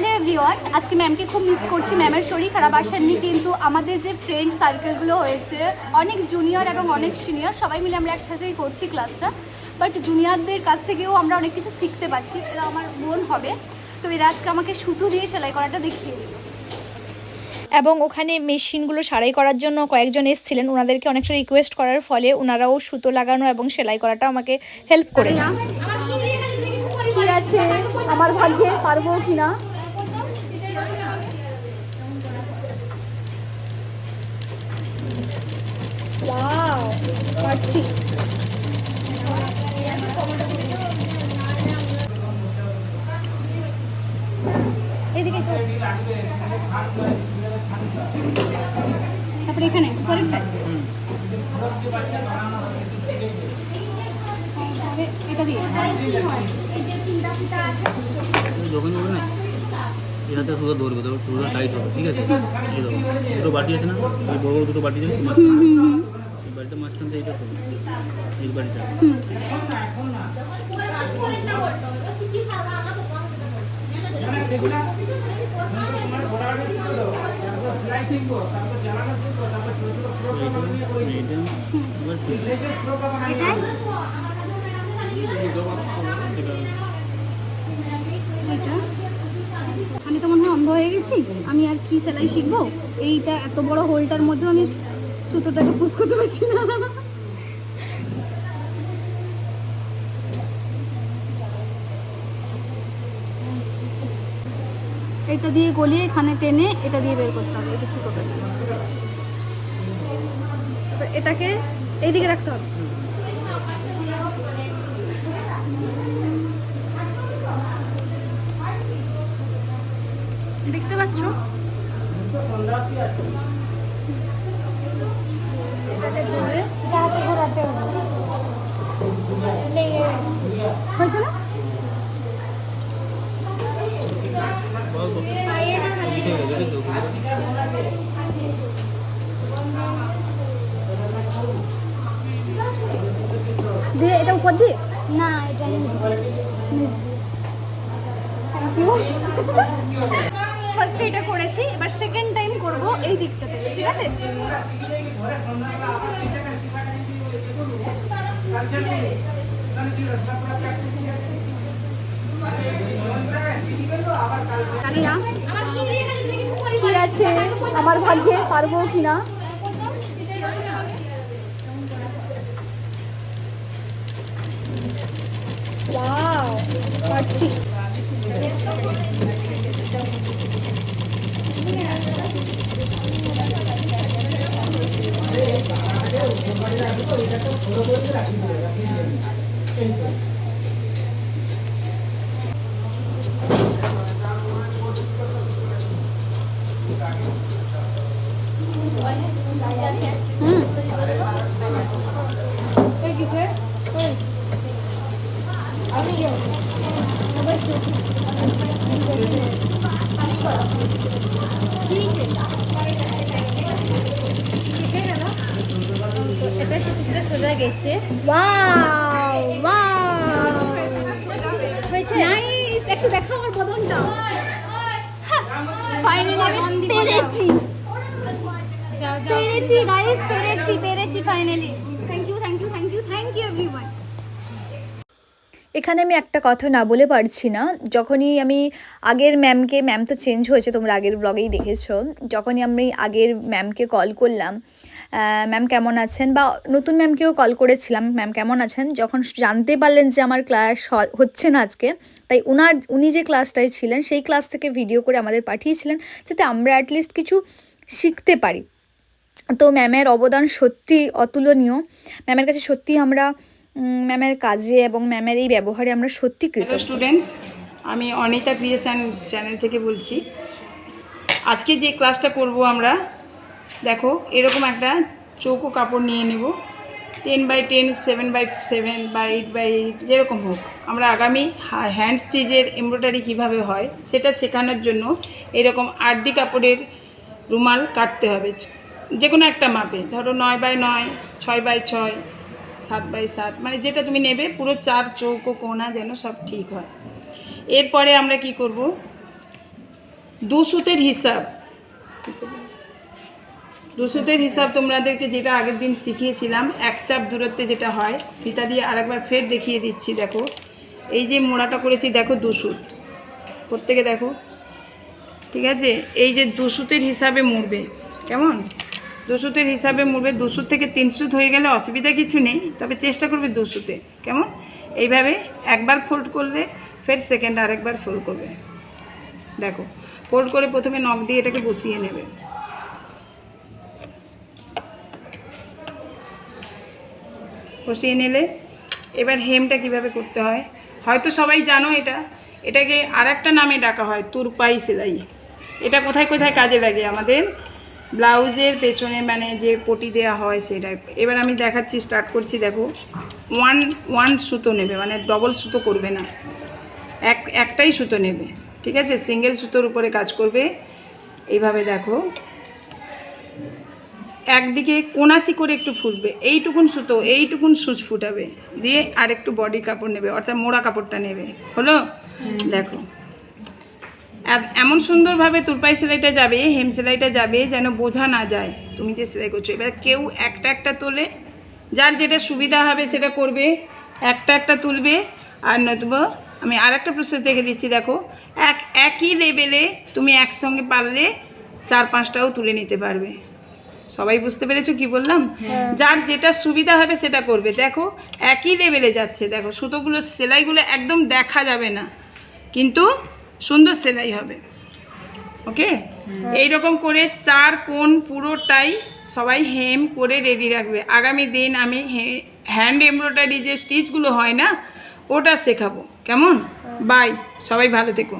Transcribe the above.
Hello everyone আজকে ম্যামকে খুব মিস করছি। ম্যামের শরীর খারাপ আসেননি কিন্তু আমাদের যে ফ্রেন্ড সার্কেলগুলো হয়েছে অনেক জুনিয়র এবং অনেক সিনিয়র সবাই মিলে আমরা একসাথেই করছি ক্লাসটা বাট জুনিয়রদের কাছ থেকেও আমরা অনেক কিছু শিখতে পারছি এরা আমার বোন হবে। তো এরা আজকে আমাকে সুতো দিয়ে সেলাই করাটা দেখিয়ে দিল। এবং ওখানে মেশিনগুলো সারাই করার জন্য কয়েকজন এসেছিলেন ওনাদেরকে অনেকটা রিকোয়েস্ট করার ফলে ওনারাও সুতো লাগানো এবং সেলাই করাটা আমাকে হেল্প করেছে। কি আছে? আমার ভাগ্যে পারব কিনা? ওয়াও পারছি। এদিকে তারপরে এখানে পরেরটা এটা দিয়ে। যাবে না? এটাতে সুতো ধরবে তবে সুতোটা টাইট হবে ঠিক আছে এই দেখো দুটো বাটি আছে না ওই বড় বড় দুটো বাটি আছে মাঝখানে এই বাড়িটা মাঝখান থেকে এইটা করবে এই বাড়িটা এইটা এইটা এবার সুতো। এটাই এটা আমি তো মনে হয় অন্ধ হয়ে গেছি। আমি আর কি সেলাই শিখব? এইটা এত বড় হোলটার মধ্যেও আমি সুতোটাকে পুষ করতে পারছি না। এটা দিয়ে গলিয়ে এখানে টেনে এটা দিয়ে বের করতে হবে এটাকে এইদিকে রাখতে হবে। দেখতে পাচ্ছ? হয়েছে না। দিয়ে এটা উপর দিয়ে? না এটা থ্যাংক ইউ ফার্স্টে এটা করেছি, এবার সেকেন্ড টাইম করব এই দিকটা থেকে ঠিক আছে? আছে? আমার ভাগ্যে পারব কিনা? ওয়াও পারছি হুম এই কিসে ওই আমি গেছে ওয়াও ওয়াও হয়েছে? নাইস একটু দেখাও আমার বদনটা। ফাইনালি আমি পেরেছি। পেরেছি গাইস পেরেছি পেরেছি finally thank you thank you thank you thank you everyone এখানে আমি একটা কথা না বলে পারছি না। যখনই আমি আগের ম্যামকে ম্যাম তো চেঞ্জ হয়েছে তোমরা আগের ব্লগেই দেখেছ। যখনই আমি আগের ম্যামকে কল করলাম ম্যাম কেমন আছেন? বা নতুন ম্যামকেও কল করেছিলাম। ম্যাম কেমন আছেন? যখন জানতে পারলেন যে আমার ক্লাস হচ্ছে না আজকে তাই ওনার উনি যে ক্লাসটায় ছিলেন সেই ক্লাস থেকে ভিডিও করে আমাদের পাঠিয়েছিলেন যাতে আমরা অ্যাটলিস্ট কিছু শিখতে পারি। তো ম্যামের অবদান সত্যি অতুলনীয়। ম্যামের কাছে সত্যি আমরা ম্যামের কাজে এবং ম্যামের এই ব্যবহারে আমরা সত্যি কৃতজ্ঞ। স্টুডেন্টস আমি অনিতা ক্রিয়েশন চ্যানেল থেকে বলছি। আজকে যে ক্লাসটা করব আমরা দেখো, এরকম একটা চৌকো কাপড় নিয়ে নেব। Ten by ten seven by seven বা এইট বাই এইট যেরকম হোক। আমরা আগামী হ্যান্ড স্টিচের এমব্রয়ডারি কীভাবে হয়, সেটা শেখানোর জন্য এরকম আর্দি কাপড়ের রুমাল কাটতে হবে। যে কোনো একটা মাপে, ধরো নয় বাই নয়, ছয় বাই ছয়, সাত বাই সাত মানে যেটা তুমি নেবে, পুরো চার চৌকো কোনা যেন সব ঠিক হয়। এরপরে আমরা কি করব? দু সুতের হিসাব। দু সুতের হিসাব তোমাদেরকে যেটা আগের দিন শিখিয়েছিলাম, এক চাপ দূরত্বে যেটা হয় ফিতা দিয়ে আরেকবার ফের দেখিয়ে দিচ্ছি, দেখো। এই যে মোড়াটা করেছি, দেখো দু সুত প্রত্যেকে দেখো। ঠিক আছে? এই যে দুশুতের হিসাবে মুড়বে। কেমন? দু সুতের হিসাবে মুড়বে দু সুত থেকে তিনশুত হয়ে গেলে অসুবিধা কিছু নেই, তবে চেষ্টা করবে দু সুতে কেমন? এইভাবে একবার ফোল্ড করলে, ফের সেকেন্ড আরেকবার ফোল্ড করবে। দেখো ফোল্ড করে প্রথমে নখ দিয়ে এটাকে বসিয়ে নেবে। বসিয়ে নিলে। এবার হেমটা কীভাবে করতে হয়? হয়তো সবাই জানো এটা। এটাকে আর একটা নামে ডাকা হয়, তুরপাই সেলাই। এটা কোথায় কোথায় কাজে লাগে আমাদের? ব্লাউজের পেছনে মানে যে পটি দেওয়া হয় সেটা। এবার আমি দেখাচ্ছি স্টার্ট করছি, দেখো। ওয়ান ওয়ান সুতো নেবে মানে ডবল সুতো করবে না। এক, একটাই সুতো নেবে। ঠিক আছে? সিঙ্গেল সুতোর উপরে কাজ করবে। এইভাবে দেখো। একদিকে কোনাচি করে একটু ফুটবে এইটুকুন সুতো এইটুকুন সুচ ফুটাবে দিয়ে আর একটু বডি কাপড় নেবে অর্থাৎ মোড়া কাপড়টা নেবে হলো? দেখো। এমন সুন্দরভাবে তুরপাই সেলাইটা যাবে হেম সেলাইটা যাবে যেন বোঝা না যায় তুমি যে সেলাই করছ। এবার কেউ একটা একটা তোলে যার যেটা সুবিধা হবে সেটা করবে একটা একটা তুলবে আর নতুবা আমি আর একটা প্রসেস দেখে দিচ্ছি দেখো। এক একই লেভেলে তুমি একসঙ্গে পারলে চার পাঁচটাও তুলে নিতে পারবে। সবাই বুঝতে পেরেছ কি বললাম? যার যেটা সুবিধা হবে সেটা করবে। দেখো একই লেভেলে যাচ্ছে। দেখো সুতোগুলো সেলাইগুলো একদম দেখা যাবে না। কিন্তু সুন্দর সেলাই হবে। ওকে? এই রকম করে চার কোণ পুরোটাই সবাই হেম করে রেডি রাখবে। আগামী দিন আমি হ্যান্ড এমব্রয়ডারি যে স্টিচগুলো হয় না ওটা শেখাবো। কেমন? বাই সবাই ভালো থেকো।